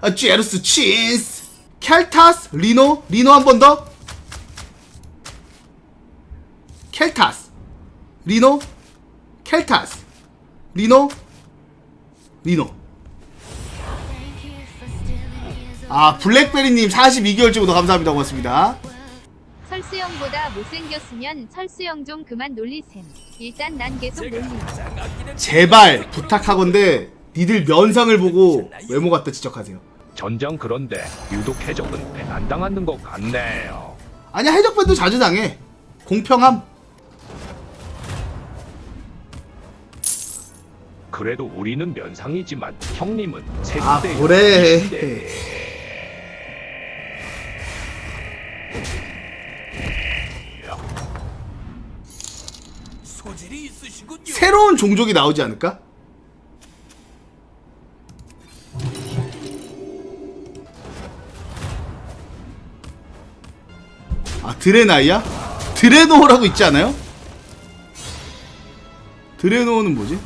아, 제루스 친스 켈타스 리노 리노 한 번 더. 켈타스 리노 켈타스 리노 리노. 아 블랙베리님 42개월 찍어도 감사합니다. 고맙습니다. 설수영보다 못생겼으면 설수영 좀 그만 놀리셈. 일단 난 계속 놀림. 제발 부탁하건대 니들 면상을 보고 외모 갖다 지적하세요 전장 그런데 유독 해적은 배안 당하는 것 같네요. 아니야 해적반도 자주 당해 공평함 그래도 우리는 면상이지만 형님은 아 세대 그래 소질이 있으시군요. 새로운 종족이 나오지 않을까? 드레나이야? 드레노라고 있지 않아요? 드레노는 뭐지?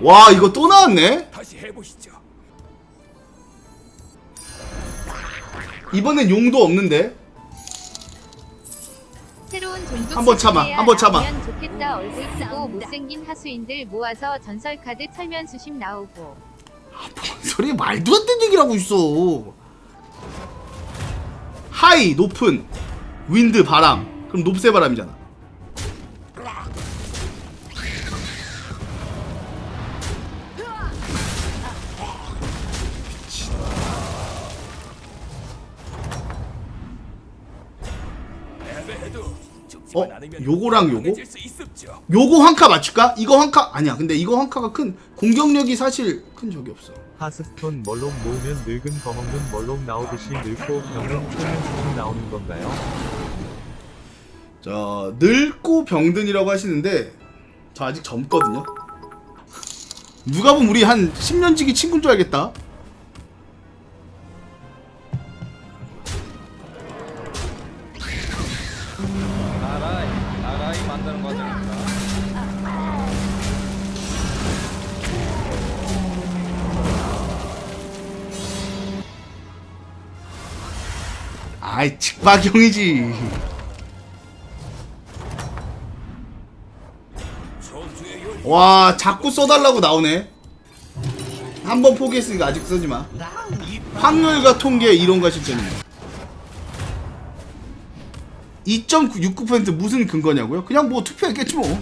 와 이거 또 나왔네? 이번엔 용도 없는데 한번 참아, 한번 참아. 좋겠다. 얼굴 크고 못생긴 하수인들 모아서 전설 카드 철면 수십 나오고. 소리 말도 안 되는 얘기를 하고 있어 하이 높은 윈드 바람 그럼 높새 바람이잖아 어? 요거랑 요거? 요거 한카 맞출까? 이거 한카 아니야 근데 이거 한 카가 큰 공격력이 사실 큰 적이 없어 하스스톤 멀록 모으면 늙은 거먹는 멀록 나오듯이 늙고 병은 초면수식 나오는 건가요? 자 늙고 병든이라고 하시는데 저 아직 젊거든요 누가 보면 우리 한 10년 지기 친구인 줄 알겠다 아이 직박형이지. 와 자꾸 써달라고 나오네. 한 번 포기했으니까 아직 쓰지마. 확률과 통계 이론과 실전입니다 2.69% 무슨 근거냐고요? 그냥 뭐 투표했겠지 뭐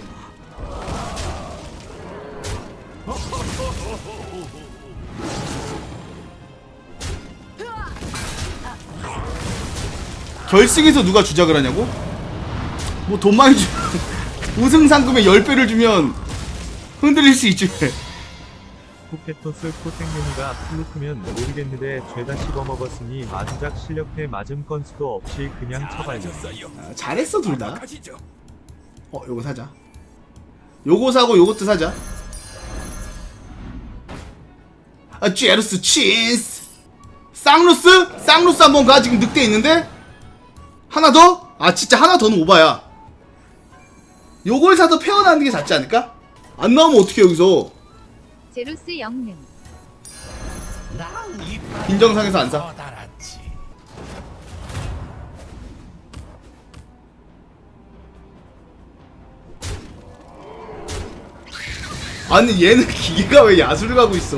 결승에서 누가 주작을 하냐고? 뭐 돈 많이 주 우승 상금의 10배를 주면 흔들릴 수 있지 포켓토스 코생윤이가 플루크면 모르겠는데 죄다 씹어먹었으니 마주작 실력패 맞음 건수도 없이 그냥 잘하셨어요. 아, 잘했어 둘다. 어 요거 사자 요거 사고 요것도 사자 아 제루스 친스 쌍루스? 쌍루스 한번 가 지금 늑대 있는데? 하나 더? 아 진짜 하나 더는 오바야 요걸 사서 페어나는 게 낫지 않을까? 안 나오면 어떻게 여기서 제루스 영능. 빈정상에서 안 사. 아니 얘는 기계가 왜 야수를 가고 있어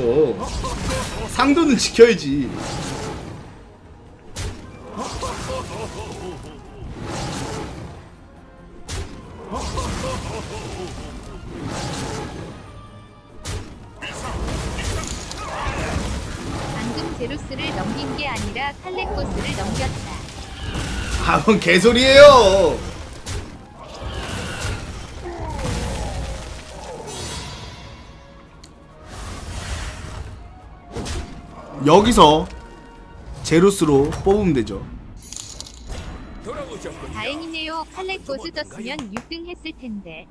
상도는 지켜야지 제루스를 넘긴 게 아니라 칼레코스를 넘겼다. 아, 뭔 개소리예요. 여기서 제루스로 뽑으면 되죠. 다행이네요. 칼레코스 떴으면 6등 했을 텐데.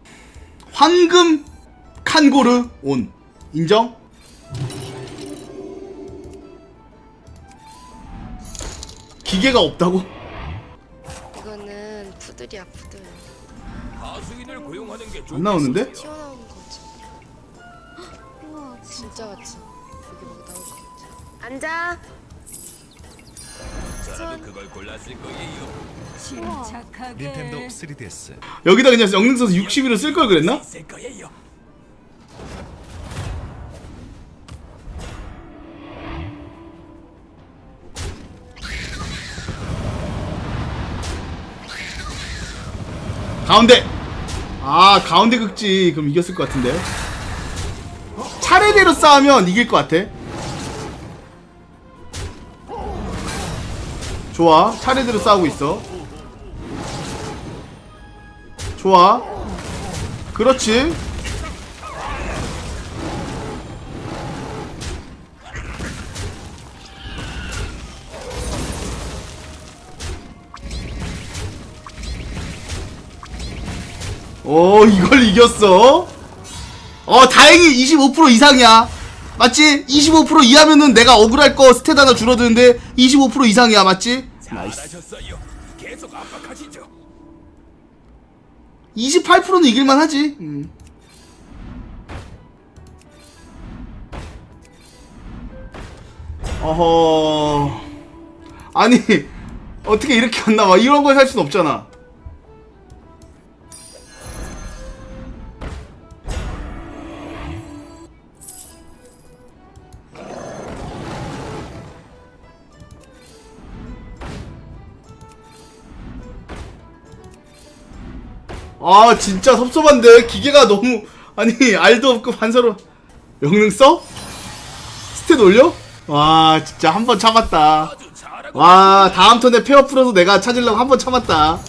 황금 칸고르 온 인정? 기계가 없다고? 이거는 푸들이야 푸들 하수인을 고용하는 게안 나오는데? 튀어나오는 거 같지? 우와 진짜 같이 여기 막 나올 것 같아. 앉아. 저라도 그걸 골랐을 거예요. 닌텐도 3DS 여기다 그냥 영능 써서 60으로 쓸걸 그랬나? 있을 거예요. 가운데. 아 가운데 극지. 그럼 이겼을 것 같은데 차례대로 싸우면 이길 것 같아. 좋아. 차례대로 싸우고 있어. 좋아. 그렇지 오 이걸 이겼어 어 다행히 25% 이상이야 맞지? 25% 이하면은 내가 억울할 거 스탯 하나 줄어드는데 25% 이상이야 맞지? 압박하시죠. 28%는 이길만 하지 음. 어허 아니 어떻게 이렇게 안 나와 이런 걸 살 순 없잖아 아 진짜 섭섭한데 기계가 너무 아니 알도 없고 반사로 영능 써? 스탯 올려? 와 진짜 한 번 참았다 와 다음 턴에 페어 풀어서 내가 찾으려고 한 번 참았다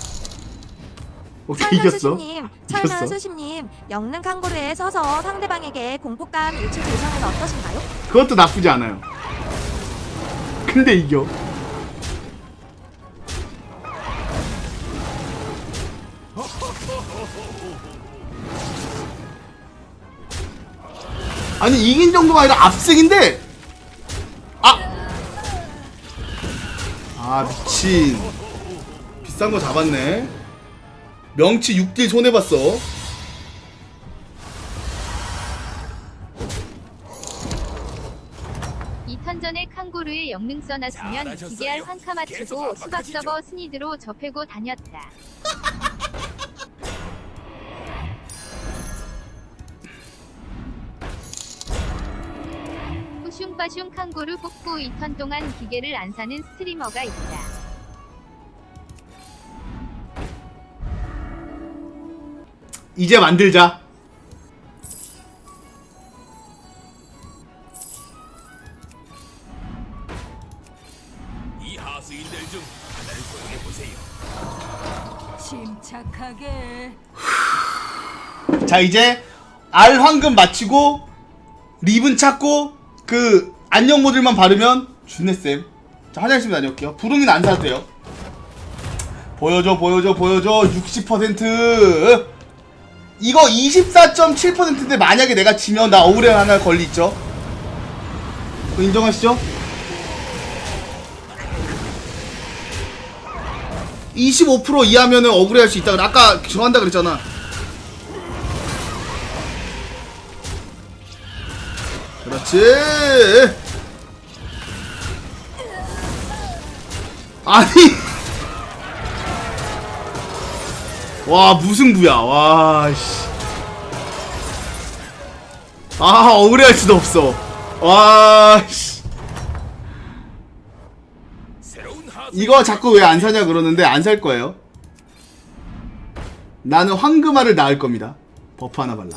오케이 이겼어. 철면 수십님, 영능 칸고르에 서서 상대방에게 공포감 일출 대상은 어떠신가요? 그것도 나쁘지 않아요 근데 이겨 아니 이긴 정도가 아니라 압승인데 아! 아 미친 비싼 거 잡았네 명치 6딜 손해봤어 이턴 전에 칸고르에 영능 써놨으면. 기계할 환카 맞추고 수박. 서버 스니드로 접해고 다녔다. 뿌슝빠슝 칸고르 뽑고 2턴 동안 기계를 안 사는 스트리머가 있다. 이제 만들자 이 하수인들 중 하나를 고용해 보세요. 침착하게. 자 이제 알 황금 맞히고 리븐 찾고 그 안녕 모듈만 바르면 준네쌤. 자 화장실 다녀올게요. 부릉이는 안 사도 돼요. 보여줘 보여줘 보여줘. 60% 이거 24.7%인데 만약에 내가 지면 나 억울해 하나 걸리 있죠 인정하시죠? 25% 이하면은 억울해 할 수 있다. 아까 정한다 그랬잖아 그렇지. 아니. 와 무승부야. 와 씨. 아 억울해할 수도 없어. 와 씨. 이거 자꾸 왜 안 사냐 그러는데 안 살 거예요. 나는 황금알을 낳을 겁니다. 버프 하나 발라.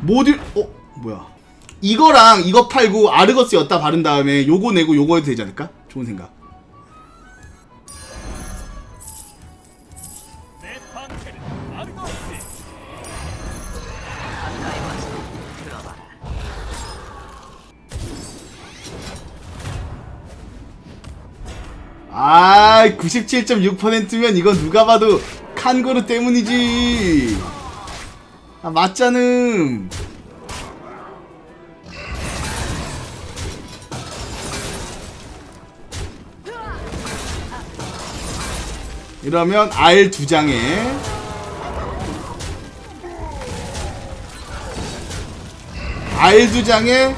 모듈 어 뭐야 이거랑 이거 팔고 아르거스 였다 바른 다음에 요거 내고 요거 해도 되지 않을까? 좋은 생각. 아 97.6%면 이건 누가 봐도 칸고르 때문이지 아 맞잖음 이러면 R 두 장에 R 두 장에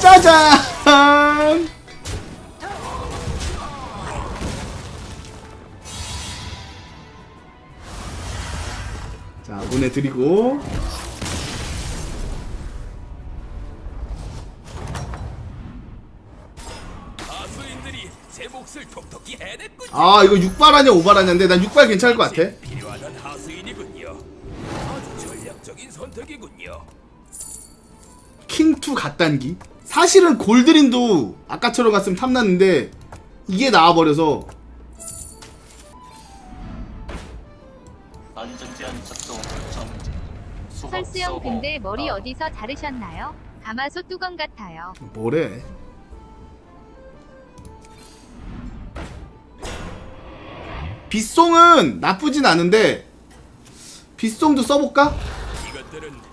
짜잔! 보내드리고. 아 이거 6발하냐 5발하냐인데 난 6발 괜찮을 것 같아 필요하던 하수인이군요. 아주 전략적인 선택이군요. 킹2 갓단기 사실은 골드린도 아까처럼 갔으면 탐났는데 이게 나와버려서 설수영 근데 머리 어디서 자르셨나요? 가마솥 뚜껑 같아요. 뭐래 빗송은 나쁘진 않은데 빗송도 써볼까?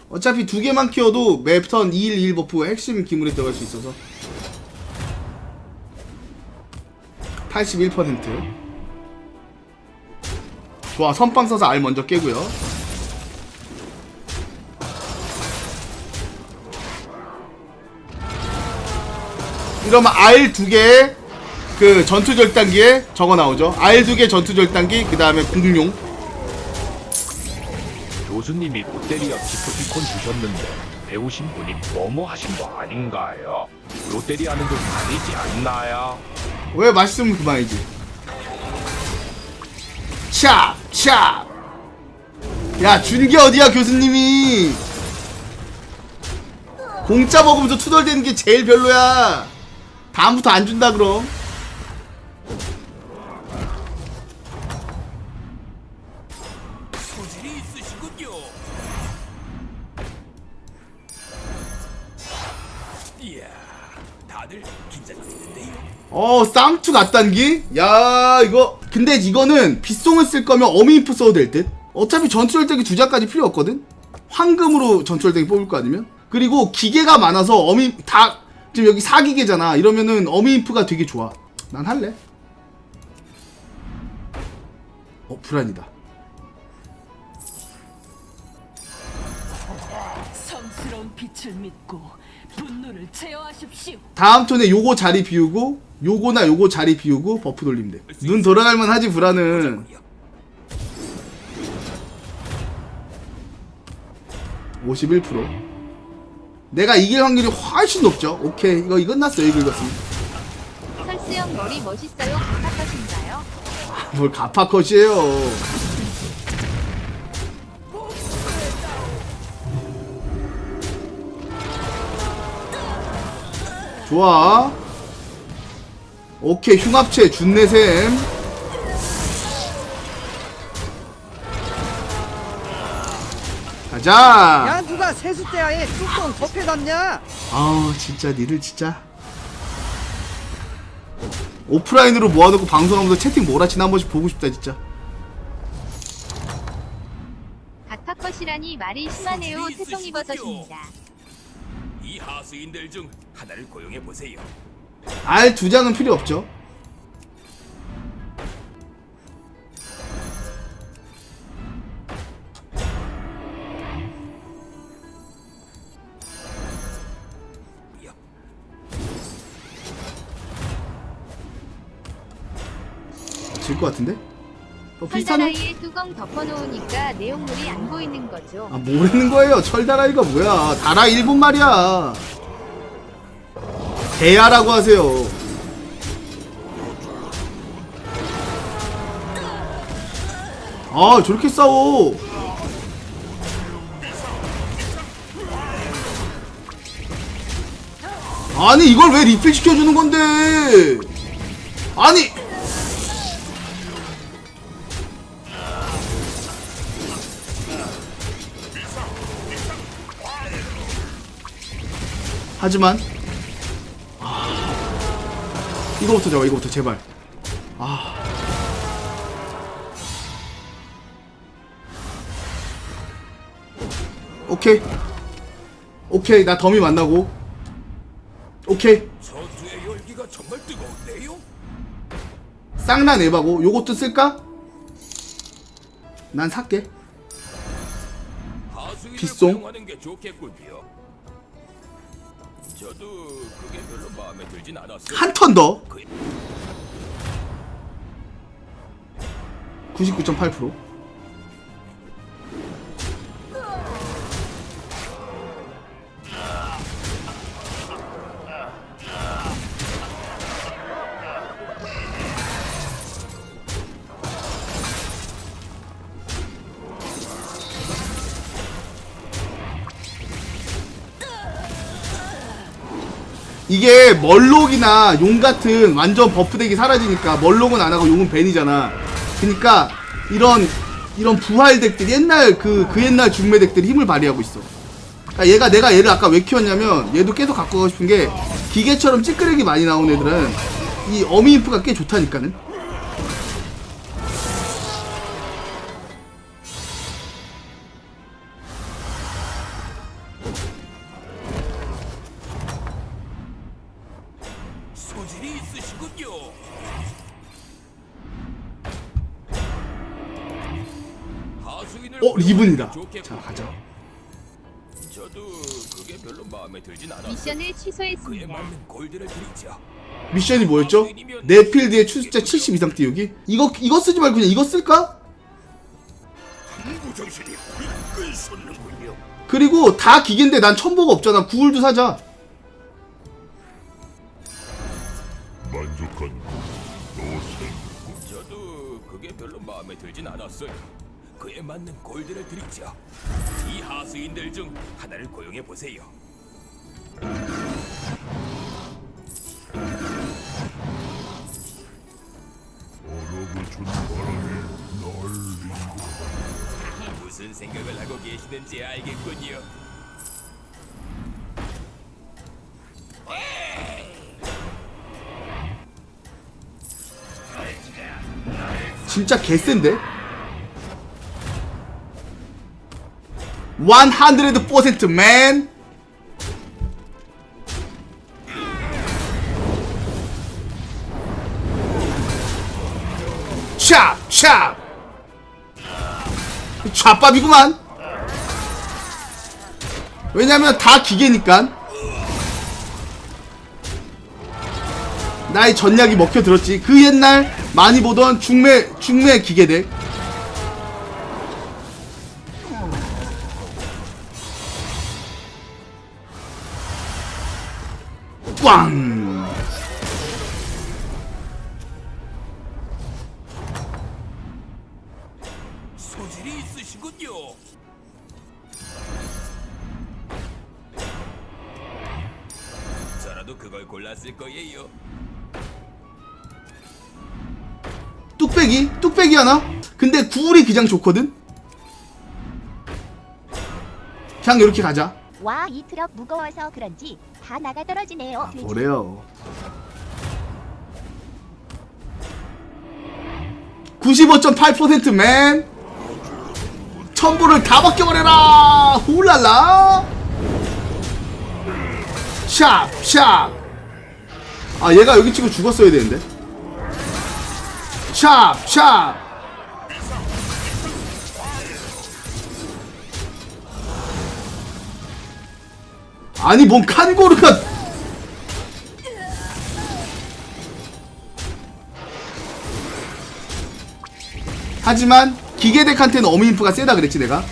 어차피 두 개만 키워도 맵턴 211 버프 핵심 기물에 들어갈 수 있어서 81% 좋아 선빵 써서 알 먼저 깨고요 이러면 알두개그 전투 절단기에 적어 나오죠 알두개 전투 절단기 그 다음에 공룡 교수님이 롯데리아 기프티콘 주셨는데 배우신 분이 뭐뭐 하신 거 아닌가요? 롯데리아는 좀 아니지 않나요? 왜 맛있으면 그만이지. 찹! 찹! 야, 준게 어디야, 교수님이! 공짜 먹으면서 투덜대는 게 제일 별로야! 다음부터 안 준다, 그럼. 소질이 있으시군요. 이야, 다들 긴장되는데요. 어, 쌍투 갓단기? 야, 이거. 근데 이거는 빗송을 쓸 거면 어미인프 써도 될 듯? 어차피 전투절대기 두 장까지 필요 없거든? 황금으로 전투절대기 뽑을 거 아니면? 그리고 기계가 많아서 어미, 다, 지금 여기 4기계잖아. 이러면은 어미인프가 되게 좋아. 난 할래. 어, 불안이다. 성스러운 빛을 믿고 분노를 제어하십시오. 다음 턴에 요거 자리 비우고, 요거나 요거 자리 비우고, 버프 돌리면 돼. 눈 돌아갈만 하지, 불안은. 51% 내가 이길 확률이 훨씬 높죠. 오케이. 이거, 이거 끝났어요. 이거 이겼으면. 설수영 머리 멋있어요. 가파컷인가요? 뭘 가파컷이에요. 좋아. 오케이 흉합체 준내샘. 가자. 누가 세숫대야에 뚜껑 덮여놨냐? 아 진짜 니들 진짜 오프라인으로 모아놓고 방송하면서 채팅 몰아치나 한 번씩 보고 싶다 진짜 가파컷이라니 말이 심하네요. 태송이 버섯입니다. 이 하수인들 중 하나를 고용해 보세요. 알 두 장은 필요 없죠 질 것 같은데? 어, 비슷하네? 뚜껑 덮어놓으니까 내용물이 안 보이는 거죠. 아 모르는 거예요 철다라이가 뭐야 다라 일본 말이야 대야라고 하세요 아 저렇게 싸워 아니 이걸 왜 리필 시켜주는 건데 아니 하지만 아, 이거부터 잡아 이거부터 제발. 아. 오케이. 오케이 나 덤이 만나고. 오케이. 쌍란 에바고. 요것도 쓸까? 난 살게. 빗송? 저도 그게 별로 마음에 들진 않았어요. 한 턴더 그- 99.8% 이게 멀록이나 용 같은 완전 버프 덱이 사라지니까 멀록은 안 하고 용은 벤이잖아. 그니까 이런 이런 부활 덱들이 옛날 그그 옛날 중매 덱들이 힘을 발휘하고 있어. 그러니까 얘가 내가 얘를 아까 왜 키웠냐면 얘도 계속 갖고 가고 싶은 게 기계처럼 찌끄레기 많이 나오는 애들은 이 어미인프가 꽤 좋다니까는. 게 자. 가자. 저도 그게 별로 마음에 들진 않았어요. 미션을 그에 취소했습니다. 맞는 골드를 드리죠. 미션이 뭐였죠? 내 필드에 추숫자 70 이상 띄우기? 이거 이거 쓰지 말고 그냥 이거 쓸까? 솟는군요. 그리고 다 기계인데 난 첨보가 없잖아. 구울도 사자. 저도 그게 별로 마음에 들진 않았어요. 그에 맞는 골드를 드리죠. 이 하수인들 중 하나를 고용해 보세요. 무슨 생각을 하고 계시는지 알겠군요. 진짜 개센데? 100% man. 찹! 찹! 좌밥이구만. 왜냐면 다 기계니까. 나의 전략이 먹혀들었지. 그 옛날 많이 보던 중매 중매 기계들. 꽝. 소질이 있으시군요. 저라도 그걸 골랐을 거예요. 뚝배기? 뚝배기 하나? 근데 구울이 기장 좋거든? 그냥 이렇게 가자. 와, 이 트럭 무거워서 그런지 다 나가 떨어지네요. 뭐래요? 95.8%맨. 첨부를 다 벗겨버려라! 훌랄라! 샵샵. 아 얘가 여기 치고 죽었어야 되는데. 샵샵 아니 뭔 칸고르가 하지만 기계덱한테는 어미인프가 세다 그랬지 내가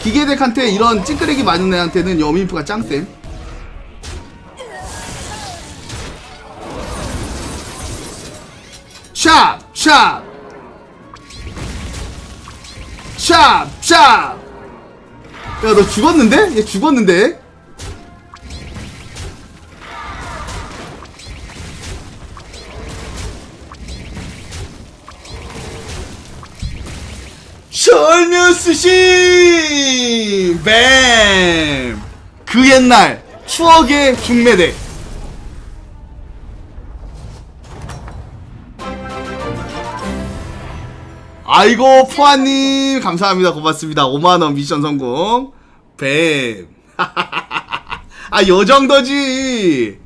기계덱한테 이런 찌끄레기 많은 애한테는 이 어미인프가 짱쌤 샵! 샵! 샵! 샵! 야 너 죽었는데? 얘 죽었는데? 설명스시 뱀! 그 옛날 추억의 중매대. 아이고 푸아님. 감사합니다. 고맙습니다. 5만원 미션 성공. 뱀. 아 요정도지